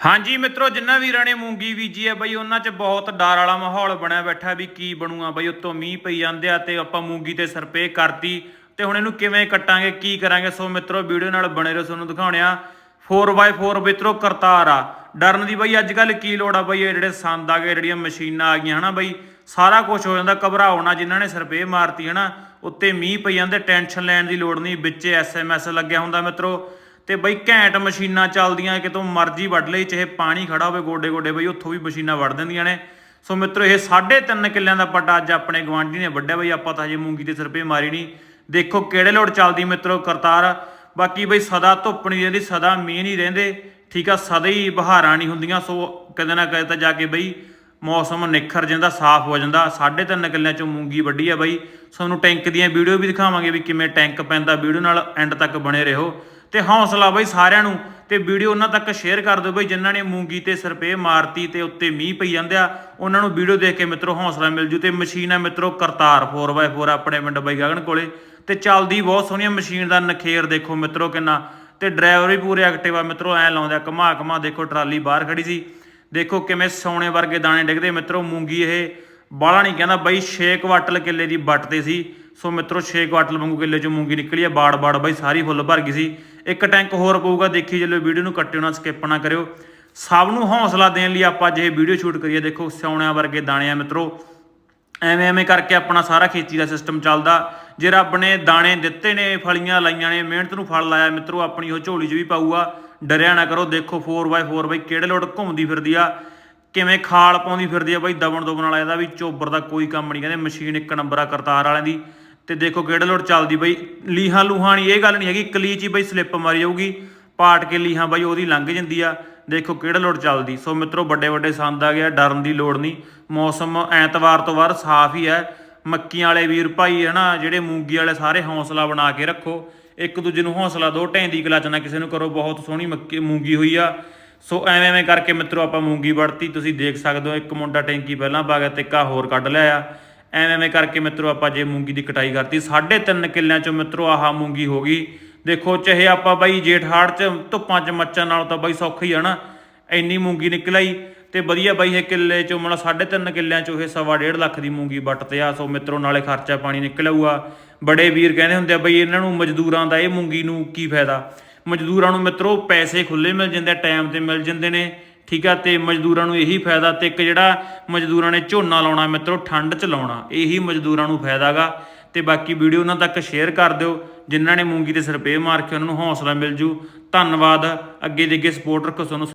ਹਾਂਜੀ ਮਿੱਤਰੋ, ਜਿੰਨਾ ਵੀਰਾਂ ਨੇ ਮੂੰਗੀ ਬੀਜੀ ਹੈ ਬਈ, ਉਹਨਾਂ 'ਚ ਬਹੁਤ ਡਰ ਵਾਲਾ ਮਾਹੌਲ ਬਣਿਆ ਬੈਠਾ ਵੀ ਕੀ ਬਣੂਗਾ ਬਈ, ਉੱਤੋਂ ਮੀਂਹ ਪਈ ਜਾਂਦੇ ਆ ਤੇ ਆਪਾਂ ਮੂੰਗੀ ਤੇ ਸਰਪੇ ਕਰਤੀ ਤੇ ਹੁਣ ਇਹਨੂੰ ਕਿਵੇਂ ਕੱਟਾਂਗੇ, ਕੀ ਕਰਾਂਗੇ? ਸੋ ਮਿੱਤਰੋ, ਵੀਡੀਓ ਨਾਲ ਬਣੇ ਰਹੋ, ਤੁਹਾਨੂੰ ਦਿਖਾਉਣਿਆ 4x4 ਮਿੱਤਰੋ, ਕਰਤਾਰ ਆ। ਡਰਨ ਦੀ ਬਈ, ਅੱਜ ਕੱਲ ਕੀ ਲੋੜ ਆ ਬਈ, ਇਹ ਜਿਹੜੇ ਸੰਦ ਆ ਗਏ, ਜਿਹੜੀਆਂ ਮਸ਼ੀਨਾਂ ਆ ਗਈਆਂ, ਹਨਾ ਬਈ? ਸਾਰਾ ਕੁਝ ਹੋ ਜਾਂਦਾ ਘਬਰਾਉਣਾ ਜਿਨ੍ਹਾਂ ਨੇ ਸਰਪੇ ਮਾਰਤੀ, ਹਨਾ? ਉੱਤੇ ਮੀਂਹ ਪਈ ਜਾਂਦੇ, ਟੈਨਸ਼ਨ ਲੈਣ ਦੀ ਲੋੜ ਨਹੀਂ, ਵਿੱਚ ਐਸਐਮਐਸ ਲੱਗਿਆ ਹੁੰਦਾ ਮਿੱਤਰੋ। ਤੇ ਬਈ ਘੈਂਟ ਮਸ਼ੀਨਾਂ ਚੱਲਦੀਆਂ, ਕਿਤੋਂ ਮਰਜ਼ੀ ਵੱਢ ਲਈ, ਚਾਹੇ ਪਾਣੀ ਖੜਾ ਹੋਵੇ ਗੋਡੇ ਗੋਡੇ, ਬਈ ਉੱਥੋਂ ਵੀ ਮਸ਼ੀਨਾਂ ਵੱਢ ਦਿੰਦੀਆਂ ਨੇ। ਸੋ ਮਿੱਤਰੋ, ਇਹ 3.5 ਕਿੱਲਿਆਂ ਦਾ ਪੱਟਾ ਅੱਜ ਆਪਣੇ ਗਵਾਂਢੀ ਨੇ ਵੱਢਿਆ। ਬਈ ਆਪਾਂ ਤਾਂ ਹਜੇ ਮੂੰਗੀ ਤੇ ਸਰਪੇ ਮਾਰੀ ਨਹੀਂ। ਦੇਖੋ ਕਿਹੜੇ ਲੋੜ ਚੱਲਦੀ ਮਿੱਤਰੋ, ਕਰਤਾਰ। ਬਾਕੀ ਬਈ ਸਦਾ ਧੁੱਪ ਨਹੀਂ ਰਹਿੰਦੀ, ਸਦਾ ਮੀਂਹ ਨਹੀਂ ਰਹਿੰਦੇ। ਠੀਕ ਆ, ਸਦਾ ਹੀ ਬਹਾਰਾਂ ਨਹੀਂ ਹੁੰਦੀਆਂ। ਸੋ ਕਦੇ ਨਾ ਕਦੇ ਤਾਂ ਜਾ ਕੇ ਬਈ ਮੌਸਮ ਨਿਖਰ ਜਾਂਦਾ, ਸਾਫ਼ ਹੋ ਜਾਂਦਾ। 3.5 ਕਿੱਲਿਆਂ ਚੋਂ ਮੂੰਗੀ ਵੱਢੀ ਆ ਬਈ। ਤੁਹਾਨੂੰ ਟੈਂਕ ਦੀਆਂ ਵੀਡੀਓ ਵੀ ਦਿਖਾਵਾਂਗੇ ਵੀ ਕਿਵੇਂ ਟੈਂਕ ਪੈਂਦਾ। ਵੀਡੀਓ ਨਾਲ ਐਂਡ ਤੱਕ ਬਣੇ ਰਹੋ। ਤੇ ਹੌਸਲਾ ਬਈ ਸਾਰਿਆਂ ਨੂੰ ਤੇ ਵੀਡੀਓ ਉਹਨਾਂ ਤੱਕ ਸ਼ੇਅਰ ਕਰ ਦਿਓ ਬਈ ਜਿਨ੍ਹਾਂ ਨੇ ਮੂੰਗੀ ਤੇ ਸਰਪੇ ਮਾਰਤੀ ਤੇ ਉੱਤੇ ਮੀਂਹ ਪਈ ਜਾਂਦੇ ਆ, ਉਹਨਾਂ ਨੂੰ ਵੀਡੀਓ ਦੇਖ ਕੇ ਮਿੱਤਰੋ ਹੌਸਲਾ ਮਿਲ ਜੂ ਤੇ ਮਸ਼ੀਨ ਆ ਮਿੱਤਰੋ ਕਰਤਾਰ 4x4 ਆਪਣੇ ਪਿੰਡ ਬਾਈ ਗਗਨ ਕੋਲੇ ਤੇ ਚੱਲਦੀ ਬਹੁਤ ਸੋਹਣੀ ਮਸ਼ੀਨ ਦਾ ਨਖੇਰ ਦੇਖੋ ਮਿੱਤਰੋ ਕਿੰਨਾ ਤੇ ਡਰਾਈਵਰ ਵੀ ਪੂਰੇ ਐਕਟਿਵ ਆ ਮਿੱਤਰੋ, ਐ ਲਾਉਂਦੇ ਆ ਘਮਾ ਘਮਾ ਦੇਖੋ ਟਰਾਲੀ ਬਾਹਰ ਖੜੀ ਸੀ। ਦੇਖੋ ਕਿਵੇਂ ਸੋਨੇ ਵਰਗੇ ਦਾਣੇ ਡਿੱਗਦੇ ਮਿੱਤਰੋ, ਮੂੰਗੀ ਇਹ ਬਾਲਾ ਨਹੀਂ ਕਹਿੰਦਾ ਬਈ 6 ਕੁਆਟਲ ਕਿੱਲੇ ਦੀ ਵੱਟ ਤੇ ਸੀ। ਸੋ ਮਿੱਤਰੋ 6 ਕੁਆਟਲ ਵਾਂਗੂ ਕਿੱਲੇ ਚੋਂ ਮੂੰਗੀ ਨਿਕਲੀ ਆ, ਬਾੜ ਬਾੜ ਬਾਈ ਸਾਰੀ ਫੁੱਲ ਭਰ ਗਈ ਸੀ। ਇੱਕ ਟੈਂਕ ਹੋਰ ਪਊਗਾ, ਦੇਖੀ ਚੱਲੋ ਵੀਡੀਓ ਨੂੰ ਕੱਟਿਓ ਨਾ, ਸਕਿਪ ਨਾ ਕਰਿਓ। ਸਭ ਨੂੰ ਹੌਸਲਾ ਦੇਣ ਲਈ ਆਪਾਂ ਜੇ ਵੀਡੀਓ ਸ਼ੂਟ ਕਰੀਏ, ਦੇਖੋ ਸੋਨਿਆਂ ਵਰਗੇ ਦਾਣੇ ਆ ਮਿੱਤਰੋ। ਐਵੇਂ ਐਵੇਂ ਕਰਕੇ ਆਪਣਾ ਸਾਰਾ ਖੇਤੀ ਦਾ ਸਿਸਟਮ ਚੱਲਦਾ। ਜੇ ਰੱਬ ਨੇ ਦਾਣੇ ਦਿੱਤੇ ਨੇ, ਫਲੀਆਂ ਲਾਈਆਂ ਨੇ, ਮਿਹਨਤ ਨੂੰ ਫਲ ਲਾਇਆ, ਮਿੱਤਰੋ, ਆਪਣੀ ਉਹ ਝੋਲੀ 'ਚ ਵੀ ਪਾਊਗਾ। ਡਰਿਆ ਨਾ ਕਰੋ, ਦੇਖੋ 4x4 ਬਾਈ ਕਿਹੜੇ ਲੋਟ ਘੁੰਮਦੀ ਫਿਰਦੀ ਆ। ਕਿਵੇਂ ਖਾਲ ਪਾਉਂਦੀ ਫਿਰਦੀ ਆ ਬਈ, ਦਬਣ ਦੁਬਣ ਵਾਲਾ ਇਹਦਾ ਵੀ ਚੋਬਰ ਦਾ ਕੋਈ ਕੰਮ ਨਹੀਂ, ਕਹਿੰਦੇ ਮਸ਼ੀਨ ਇੱਕ ਨੰਬਰ ਆ ਕਰਤਾਰ ਵਾਲਿਆਂ ਦੀ। ਤੇ ਦੇਖੋ ਕਿਹੜੇ ਲੋਟ ਚੱਲਦੀ ਬਈ, ਲੀਹਾਂ ਲੂਹਾਂ ਨਹੀਂ ਇਹ ਗੱਲ ਨਹੀਂ ਹੈਗੀ, ਕਲੀਚ ਹੀ ਬਈ ਸਲਿੱਪ ਮਾਰੀ ਜਾਊਗੀ, ਪਾਟ ਕੇ ਲੀਹਾਂ ਬਈ ਉਹਦੀ ਲੰਘ ਜਾਂਦੀ ਆ। ਦੇਖੋ ਕਿਹੜਾ ਲੋਟ ਚੱਲਦੀ। ਸੋ ਮਿੱਤਰੋ ਵੱਡੇ ਵੱਡੇ ਸੰਦ ਆ ਗਿਆ, ਡਰਨ ਦੀ ਲੋੜ ਨਹੀਂ। ਮੌਸਮ ਐਤਵਾਰ ਤੋਂ ਬਾਅਦ ਸਾਫ਼ ਹੀ ਹੈ। ਮੱਕੀਆਂ ਵਾਲੇ ਵੀਰ ਭਾਈ ਹਨਾ, ਜਿਹੜੇ ਮੂੰਗੀ ਵਾਲੇ ਸਾਰੇ ਹੌਸਲਾ ਬਣਾ ਕੇ ਰੱਖੋ। ਇੱਕ ਦੂਜੇ ਨੂੰ ਹੌਸਲਾ ਦੋ ਢੈਂਦੀ ਕਲਚ ਨਾ ਕਿਸੇ ਨੂੰ ਕਰੋ, ਬਹੁਤ ਸੋਹਣੀ ਮੱਕੀ, ਮੂੰਗੀ ਹੋਈ ਆ। ਸੋ ਐਵੇਂ ਐਵੇਂ ਕਰਕੇ ਮਿੱਤਰੋ ਆਪਾਂ ਮੂੰਗੀ ਵੜਤੀ ਤੁਸੀਂ ਦੇਖ ਸਕਦੇ ਹੋ, ਇੱਕ ਮੁੰਡਾ ਟੈਂਕੀ ਪਹਿਲਾਂ ਪਾ ਗਿਆ ਤੇ ਇੱਕ ਹੋਰ ਕੱਢ ਲਿਆ ਐਵੇਂ ਐਵੇਂ ਕਰਕੇ ਮਿੱਤਰੋ ਆਪਾਂ ਜੇ ਮੂੰਗੀ ਦੀ ਕਟਾਈ ਕਰਤੀ 3.5 ਕਿੱਲਿਆਂ ਚੋਂ ਮਿੱਤਰੋ ਆਹ ਮੂੰਗੀ ਹੋ ਗਈ। ਦੇਖੋ, ਚਾਹੇ ਆਪਾਂ ਬਾਈ ਜੇਠ ਹਾੜ ਚ ਧੁੱਪਾਂ ਚ ਮੱਚਾਂ ਨਾਲ ਤਾਂ ਬਾਈ ਸੌਖੀ ਆ ਨਾ, ਇੰਨੀ ਮੂੰਗੀ ਨਿਕਲ ਆਈ ਤੇ ਵਧੀਆ ਬਾਈ ਇਹ ਕਿੱਲੇ ਚੋਂ ਮਤਲਬ 3.5 ਕਿੱਲਿਆਂ ਚੋਂ ਇਹ ਸਵਾ ਡੇਢ ਲੱਖ ਦੀ ਮੂੰਗੀ ਵੱਟ ਤੇ ਆ, ਸੋ ਮਿੱਤਰੋ ਨਾਲੇ ਖਰਚਾ ਪਾਣੀ ਨਿਕਲ ਆਊਗਾ ਬੜੇ ਵੀਰ ਕਹਿੰਦੇ ਹੁੰਦੇ ਆ, ਬਈ ਇਹਨਾਂ ਨੂੰ ਮਜ਼ਦੂਰਾਂ ਦਾ ਇਹ ਮੂੰਗੀ ਨੂੰ ਕੀ ਫਾਇਦਾ? ਮਜ਼ਦੂਰਾਂ ਨੂੰ ਮਿੱਤਰੋ ਪੈਸੇ ਖੁੱਲੇ ਮਿਲ ਜਾਂਦੇ ਟਾਈਮ ਤੇ ਮਿਲ ਜਾਂਦੇ ਨੇ, ਠੀਕ ਆ, ਤੇ ਮਜ਼ਦੂਰਾਂ ਨੂੰ ਇਹੀ ਫਾਇਦਾ ਤੇ ਇੱਕ ਜਿਹੜਾ ਮਜ਼ਦੂਰਾਂ ਨੇ ਝੋਨਾ ਲਾਉਣਾ ਮਿੱਤਰੋ, ਠੰਡ 'ਚ ਲਾਉਣਾ, ਇਹੀ ਮਜ਼ਦੂਰਾਂ ਨੂੰ ਫਾਇਦਾਗਾ ਤੇ ਬਾਕੀ ਵੀਡੀਓ ਉਹਨਾਂ ਤੱਕ ਸ਼ੇਅਰ ਕਰ ਦਿਓ, ਜਿਨ੍ਹਾਂ ਨੇ ਮੂੰਗੀ ਤੇ ਸਰਪੇ ਮਾਰ ਕੇ ਉਹਨਾਂ ਨੂੰ ਹੌਸਲਾ ਮਿਲ ਜੂ। ਧੰਨਵਾਦ, ਅੱਗੇ ਦੇ ਅੱਗੇ ਸਪੋਰਟ ਰੱਖੋ ਤੁਹਾਨੂੰ